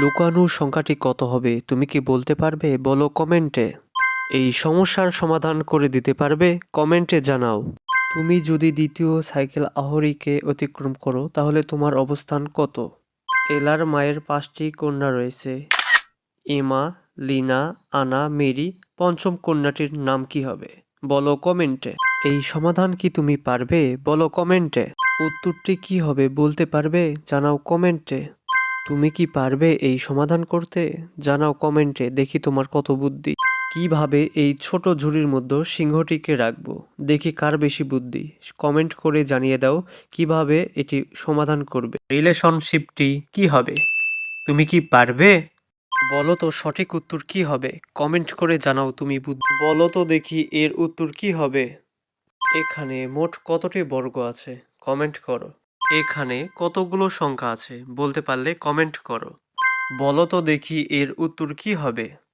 লুকানো সংখ্যাটি কত হবে? তুমি কি বলতে পারবে? বলো কমেন্টে। এই সমস্যার সমাধান করে দিতে পারবে? কমেন্টে জানাও। তুমি যদি দ্বিতীয় সাইকেল আহরিকে অতিক্রম করো, তাহলে তোমার অবস্থান কত? এলার মায়ের পাঁচটি কন্যা রয়েছে। এমা, লিনা, আনা, মেরি, পঞ্চম কন্যাটির নাম কি হবে? বলো কমেন্টে। এই সমাধান কি তুমি পারবে? বলো কমেন্টে। উত্তরটি কি হবে বলতে পারবে? জানাও কমেন্টে। তুমি কি পারবে এই সমাধান করতে? জানাও কমেন্টে, দেখি তোমার কত বুদ্ধি। কীভাবে এই ছোট ঝুড়ির মধ্যে সিংহটিকে রাখব? দেখি কার বেশি বুদ্ধি। কমেন্ট করে জানিয়ে দাও, কীভাবে এটি সমাধান করবে? রিলেশনশিপটি কি হবে? তুমি কি পারবে? বলো তো সঠিক উত্তর কি হবে? কমেন্ট করে জানাও তুমি বুদ্ধি। বলো তো দেখি এর উত্তর কি হবে? এখানে মোট কতটি বর্গ আছে? কমেন্ট করো। এখানে কতগুলো সংখ্যা আছে, বলতে পারলে কমেন্ট করো। বলো তো দেখি এর উত্তর কি হবে।